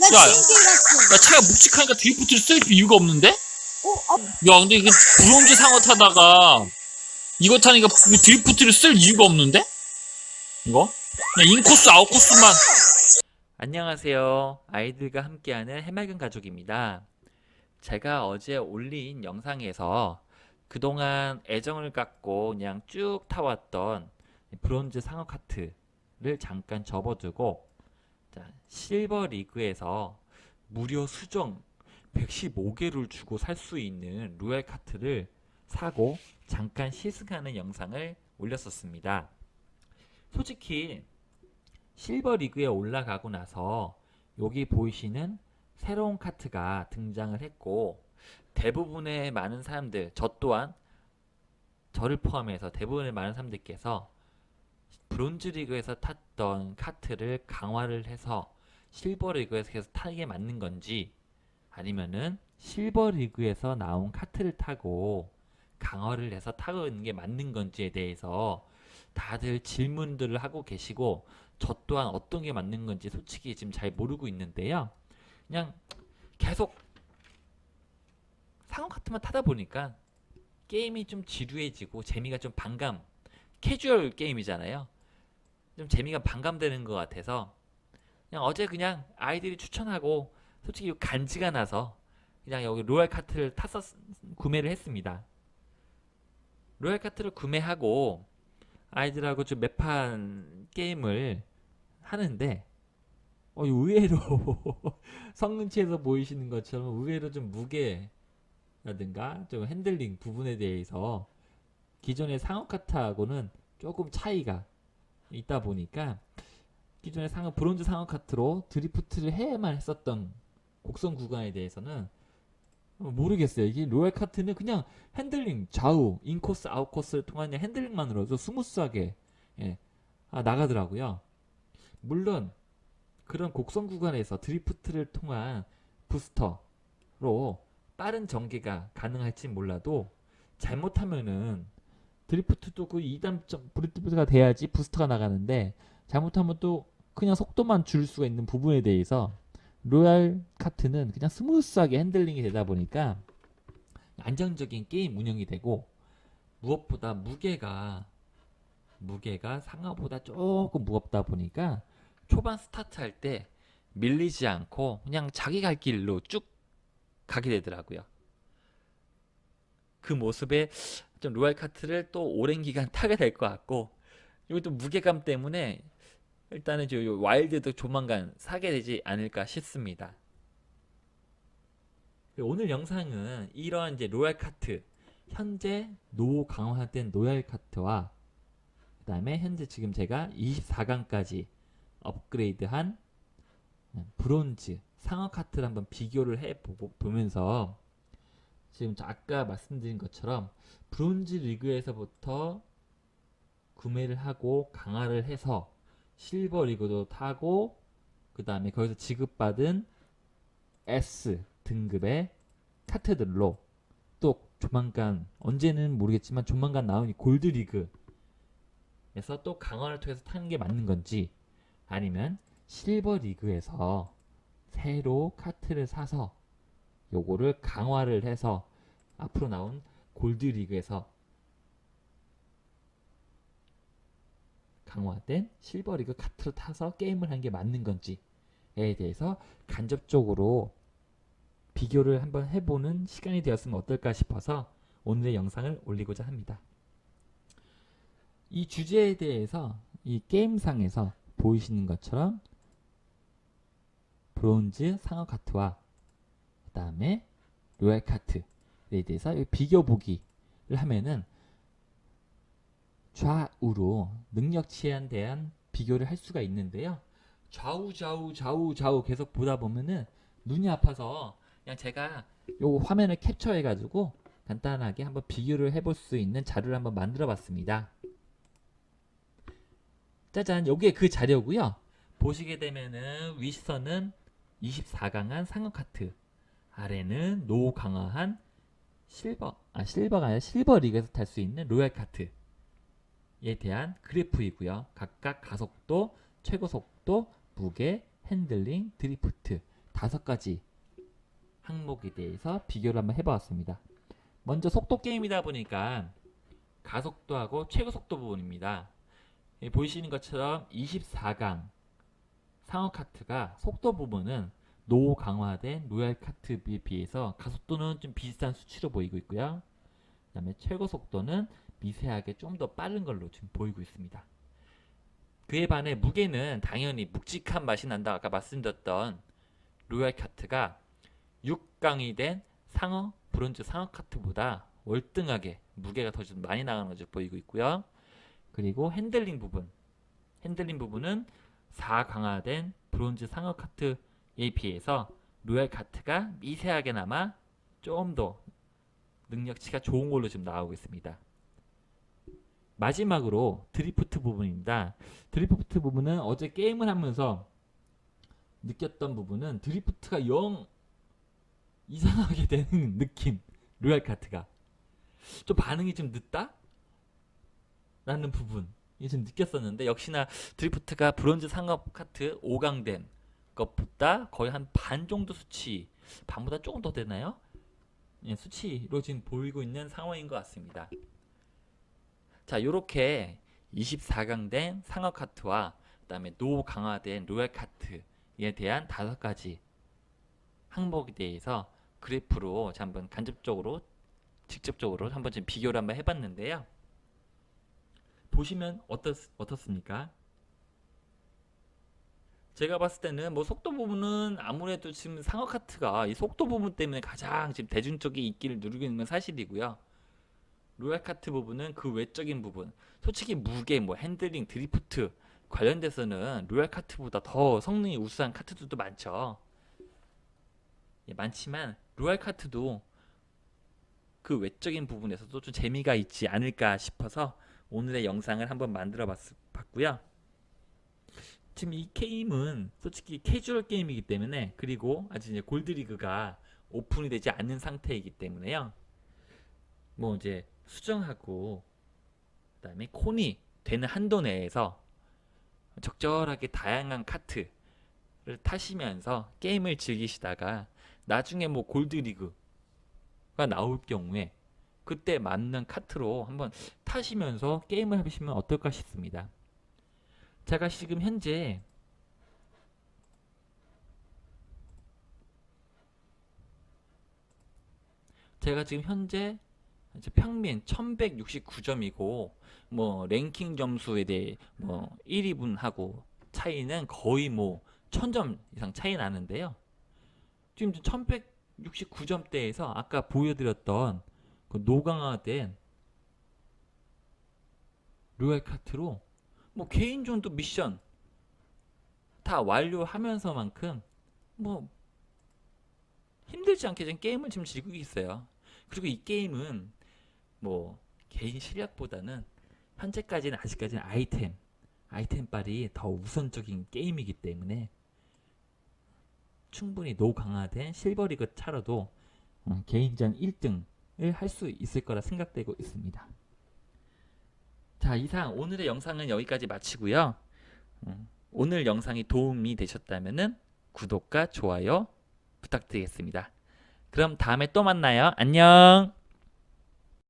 나 야, 지금 게임 갔어. 야, 차가 묵직하니까 드리프트를 쓸 이유가 없는데? 어, 어, 야, 근데 그 브론즈 상어 타다가 이거 타니까 드리프트를 쓸 이유가 없는데? 이거? 그냥 인코스, 아웃코스만. 안녕하세요. 아이들과 함께하는 해맑은 가족입니다. 제가 어제 올린 영상에서 그동안 애정을 갖고 그냥 쭉 타왔던 브론즈 상어 카트를 잠깐 접어두고 자, 실버 리그에서 무료 수정 115개를 주고 살 수 있는 로얄 카트를 사고 잠깐 시승하는 영상을 올렸었습니다. 솔직히 실버 리그에 올라가고 나서 여기 보이시는 새로운 카트가 등장을 했고 대부분의 많은 사람들, 저 또한 저를 포함해서 대부분의 많은 사람들께서 브론즈 리그에서 탔던 카트를 강화를 해서 실버 리그에서 계속 타게 맞는 건지 아니면은 실버 리그에서 나온 카트를 타고 강화를 해서 타고 있는 게 맞는 건지에 대해서 다들 질문들을 하고 계시고 저 또한 어떤 게 맞는 건지 솔직히 지금 잘 모르고 있는데요. 그냥 계속 상어 카트만 타다 보니까 게임이 좀 지루해지고 재미가 좀 반감 캐주얼 게임이잖아요. 좀 재미가 반감되는 것 같아서 그냥 어제 그냥 아이들이 추천하고 솔직히 간지가 나서 그냥 여기 로얄 카트를 탔었 구매를 했습니다. 로얄 카트를 구매하고 아이들하고 좀몇판 게임을 하는데 어, 의외로 성능치에서 보이시는 것처럼 의외로 좀 무게라든가 좀 핸들링 부분에 대해서 기존의 상업 카트하고는 조금 차이가 있다 보니까 기존의 상업 브론즈 상업 카트로 드리프트를 해야만 했었던 곡선 구간에 대해서는 어, 모르겠어요. 이게 로얄 카트는 그냥 핸들링 좌우 인코스 아웃코스를 통한 핸들링만으로도 스무스하게 예, 아, 나가더라고요. 물론 그런 곡선 구간에서 드리프트를 통한 부스터로 빠른 전개가 가능할지 몰라도 잘못하면은 드리프트도 그 2단점 드리프트가 돼야지 부스터가 나가는데 잘못하면 또 그냥 속도만 줄 수가 있는 부분에 대해서 로얄 카트는 그냥 스무스하게 핸들링이 되다 보니까 안정적인 게임 운영이 되고 무엇보다 무게가 무게가 상하보다 조금 무겁다 보니까 초반 스타트 할 때 밀리지 않고 그냥 자기 갈 길로 쭉 가게 되더라고요. 그 모습에 좀 로얄 카트를 또 오랜 기간 타게 될 것 같고 그리고 또 무게감 때문에 일단은 저 와일드도 조만간 사게 되지 않을까 싶습니다. 오늘 영상은 이러한 이제 로얄 카트 현재 노 강화된 로얄 카트와 그 다음에 현재 지금 제가 24강까지 업그레이드한 브론즈 상어 카트를 한번 비교를 해 보면서 지금 저 아까 말씀드린 것처럼 브론즈 리그에서부터 구매를 하고 강화를 해서 실버 리그도 타고 그 다음에 거기서 지급받은 S 등급의 카트들로 또 조만간 언제는 모르겠지만 조만간 나오니 골드 리그에서 또 강화를 통해서 타는 게 맞는 건지 아니면 실버 리그에서 새로 카트를 사서 요거를 강화를 해서 앞으로 나온 골드 리그에서 강화된 실버 리그 카트를 타서 게임을 한 게 맞는 건지에 대해서 간접적으로 비교를 한번 해보는 시간이 되었으면 어떨까 싶어서 오늘의 영상을 올리고자 합니다. 이 주제에 대해서 이 게임상에서 보이시는 것처럼 브론즈 상어 카트와 그 다음에 로얄 카트에 대해서 비교 보기를 하면은 좌우로 능력치에 대한 비교를 할 수가 있는데요. 좌우 좌우 좌우 좌우 계속 보다 보면은 눈이 아파서 그냥 제가 요 화면을 캡처해 가지고 간단하게 한번 비교를 해볼 수 있는 자료를 한번 만들어 봤습니다. 짜잔, 요게 그 자료고요. 보시게 되면은 윗선은 24강한 상어 카트, 아래는 노 강화한 실버, 아 실버가 아니라 실버 리그에서 탈 수 있는 로얄 카트에 대한 그래프이고요. 각각 가속도, 최고 속도, 무게, 핸들링, 드리프트 다섯 가지 항목에 대해서 비교를 한번 해보았습니다. 먼저 속도 게임이다 보니까 가속도하고 최고 속도 부분입니다. 예, 보이시는 것처럼 24강 상어 카트가 속도 부분은 노 강화된 로얄 카트에 비해서 가속도는 좀 비슷한 수치로 보이고 있고요. 그 다음에 최고 속도는 미세하게 좀 더 빠른 걸로 지금 보이고 있습니다. 그에 반해 무게는 당연히 묵직한 맛이 난다. 아까 말씀드렸던 로얄 카트가 6강이 된 상어 브론즈 상어 카트보다 월등하게 무게가 더 좀 많이 나가는 것으로 보이고 있고요. 그리고 핸들링 부분, 핸들링 부분은 4강화된 브론즈 상어 카트 에 비해서 로얄 카트가 미세하게나마 좀 더 능력치가 좋은 걸로 지금 나오고 있습니다. 마지막으로 드리프트 부분입니다. 드리프트 부분은 어제 게임을 하면서 느꼈던 부분은 드리프트가 영 이상하게 되는 느낌. 로얄 카트가 좀 반응이 좀 늦다? 라는 부분 이좀 느꼈었는데 역시나 드리프트가 브론즈 상업 카트 5강된 것보다 거의 한 반 정도 수치 반보다 조금 더 되나요? 예, 수치로 지금 보이고 있는 상황인 것 같습니다. 자, 요렇게 24강 된 상어 카트와 그다음에 노 강화된 로얄 카트에 대한 다섯 가지 항목에 대해서 그래프로 자, 한번 간접적으로 직접적으로 한번 좀 비교를 한번 해봤는데요. 보시면 어떻, 어떻습니까? 제가 봤을 때는 뭐 속도 부분은 아무래도 지금 상어 카트가 이 속도 부분 때문에 가장 지금 대중적인 인기를 누리고 있는 건 사실이고요. 로얄 카트 부분은 그 외적인 부분, 솔직히 무게, 뭐 핸들링, 드리프트 관련돼서는 로얄 카트보다 더 성능이 우수한 카트들도 많죠. 예, 많지만 로얄 카트도 그 외적인 부분에서도 좀 재미가 있지 않을까 싶어서 오늘의 영상을 한번 만들어 봤, 봤고요. 지금 이 게임은 솔직히 캐주얼 게임이기 때문에 그리고 아직 이제 골드리그가 오픈이 되지 않는 상태이기 때문에요. 뭐 이제 수정하고 그다음에 콘이 되는 한도 내에서 적절하게 다양한 카트를 타시면서 게임을 즐기시다가 나중에 뭐 골드리그가 나올 경우에 그때 맞는 카트로 한번 타시면서 게임을 해보시면 어떨까 싶습니다. 제가 지금 현재 제가 지금 현재 평민 1169점이고 뭐 랭킹 점수에 대해 뭐 1위분하고 차이는 거의 뭐 1000점 이상 차이 나는데요. 지금 1169점대에서 아까 보여드렸던 그 노강화된 로얄 카트로 뭐 개인전도 미션 다 완료하면서만큼 뭐 힘들지 않게 지금 게임을 지금 즐기고 있어요. 그리고 이 게임은 뭐 개인 실력보다는 현재까지는 아직까지는 아이템 아이템빨이 더 우선적인 게임이기 때문에 충분히 노강화된 실버리그 차로도 음, 개인전 1등을 할 수 있을 거라 생각되고 있습니다. 자 이상 오늘의 영상은 여기까지 마치고요. 음, 오늘 영상이 도움이 되셨다면 구독과 좋아요 부탁드리겠습니다. 그럼 다음에 또 만나요. 안녕.